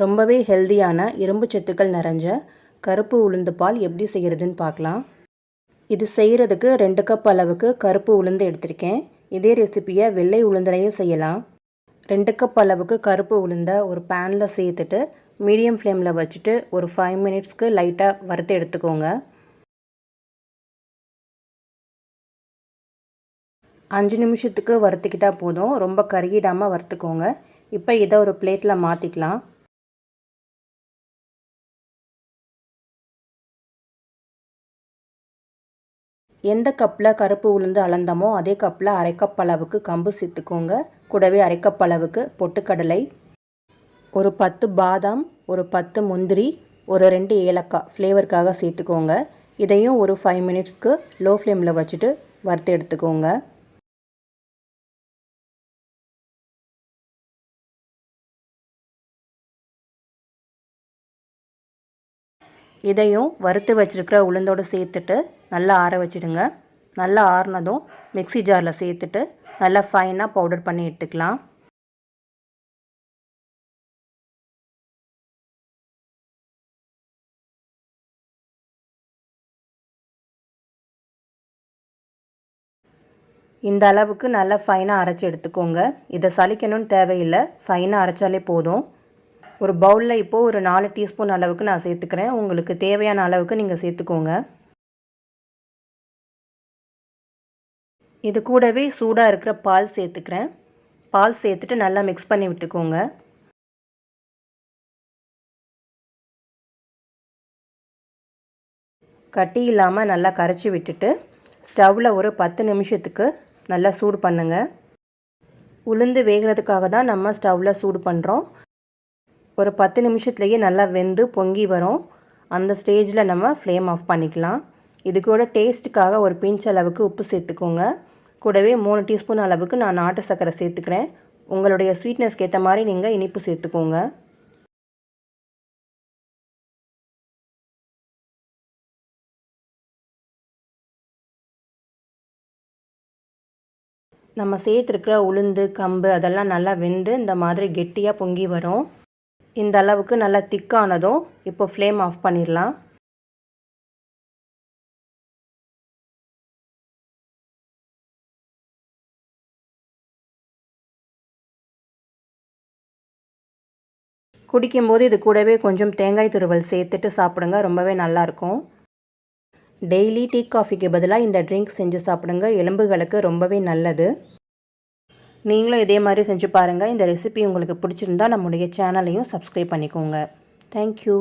ரொம்பவே ஹெல்தியான இரும்பு சத்துக்கள் நிறைஞ்ச கருப்பு உளுந்து பால் எப்படி செய்கிறதுன்னு பார்க்கலாம். இது செய்கிறதுக்கு ரெண்டு கப் அளவுக்கு கருப்பு உளுந்து எடுத்திருக்கேன். இதே ரெசிப்பியை வெள்ளை உளுந்துலையும் செய்யலாம். ரெண்டு கப் அளவுக்கு கருப்பு உளுந்தை ஒரு பேனில் சேர்த்துட்டு மீடியம் ஃப்ளேமில் வச்சுட்டு ஒரு ஃபைவ் மினிட்ஸ்க்கு லைட்டாக வறுத்து எடுத்துக்கோங்க. அஞ்சு நிமிஷத்துக்கு வறுத்துக்கிட்டால் போதும். ரொம்ப கருகிடாமல் வறுத்துக்கோங்க. இப்போ இதை ஒரு பிளேட்டில் மாற்றிக்கலாம் எந்த கப்பில் கருப்பு உளுந்து அளந்தமோ அதே கப்பில் அரை கப் அளவுக்கு கம்பு சேர்த்துக்கோங்க. கூடவே அரை கப் அளவுக்கு பொட்டுக்கடலை ஒரு பத்து பாதாம் ஒரு பத்து முந்திரி ஒரு ரெண்டு ஏலக்காய் ஃப்ளேவருக்காக சேர்த்துக்கோங்க. இதையும் ஒரு ஃபைவ் மினிட்ஸ்க்கு லோ ஃப்ளேமில் வச்சுட்டு வறுத்து எடுத்துக்கோங்க. இதையும் வறுத்து வச்சுருக்கிற உளுந்தோடு சேர்த்துட்டு நல்லா ஆற வச்சுடுங்க. நல்லா ஆறினதும் மிக்சி ஜாரில் சேர்த்துட்டு நல்லா ஃபைனாக பவுடர் பண்ணி எடுத்துக்கலாம். இந்த அளவுக்கு நல்லா ஃபைனாக அரைச்சி எடுத்துக்கோங்க. இதை சலிக்கணும்னு தேவையில்லை. ஃபைனாக அரைச்சாலே போதும். ஒரு பவுலில் இப்போது ஒரு நாலு டீஸ்பூன் அளவுக்கு நான் சேர்த்துக்கிறேன். உங்களுக்கு தேவையான அளவுக்கு நீங்கள் சேர்த்துக்கோங்க. இது கூடவே சூடாக இருக்கிற பால் சேர்த்துக்கிறேன். பால் சேர்த்துட்டு நல்லா மிக்ஸ் பண்ணி விட்டுக்கோங்க. கட்டி இல்லாமல் நல்லா கரைச்சி விட்டுட்டு ஸ்டவ்வில் ஒரு பத்து நிமிஷத்துக்கு நல்லா சூடு பண்ணுங்கள் உளுந்து வேகிறதுக்காக தான் நம்ம ஸ்டவ்வில் சூடு பண்ணுறோம் ஒரு பத்து நிமிஷத்துலேயே நல்லா வெந்து பொங்கி வரும். அந்த ஸ்டேஜில் நம்ம ஃப்ளேம் ஆஃப் பண்ணிக்கலாம். இது கூட டேஸ்ட்டுக்காக ஒரு பிஞ்ச் அளவுக்கு உப்பு சேர்த்துக்கோங்க. கூடவே மூணு டீஸ்பூன் அளவுக்கு நான் நாட்டு சர்க்கரை சேர்த்துக்கிறேன். உங்களுடைய ஸ்வீட்னஸ்க்கு ஏற்ற மாதிரி நீங்கள் இனிப்பு சேர்த்துக்கோங்க. நம்ம சேர்த்துருக்கிற உளுந்து கம்பு அதெல்லாம் நல்லா வெந்து இந்த மாதிரி கெட்டியாக பொங்கி வரும். இந்த அளவுக்கு நல்லா திக்கானதும் இப்போ ஃப்ளேம் ஆஃப் பண்ணிடலாம். குடிக்கும்போது இது கூடவே கொஞ்சம் தேங்காய் துருவல் சேர்த்துட்டு சாப்பிடுங்க ரொம்பவே நல்லாயிருக்கும். டெய்லி டீ காஃபிக்கு பதிலாக இந்த ட்ரிங்க் செஞ்சு சாப்பிடுங்க எலும்புகளுக்கு ரொம்பவே நல்லது. நீங்களும் இதே மாதிரி செஞ்சு பாருங்கள் இந்த ரெசிபி உங்களுக்கு பிடிச்சிருந்தா நம்முடைய சேனலையும் சப்ஸ்கிரைப் பண்ணிக்கோங்க. தேங்க்யூ